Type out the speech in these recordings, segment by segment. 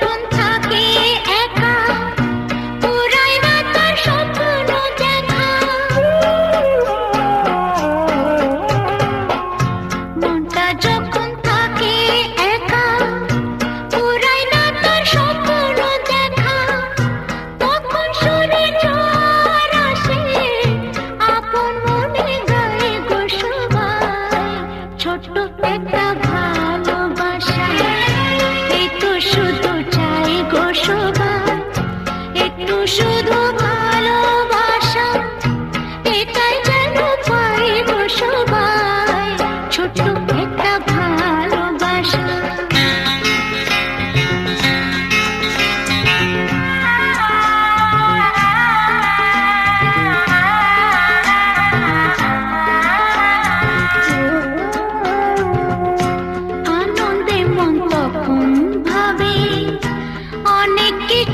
যখন থাকে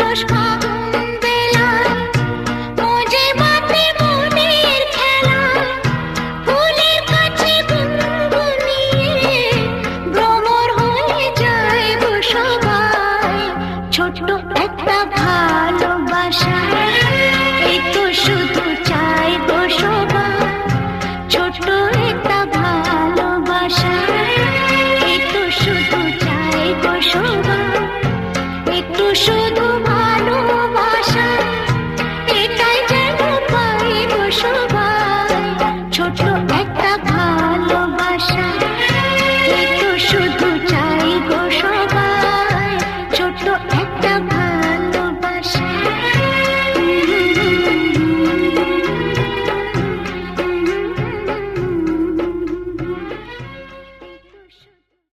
তখন আলস shine.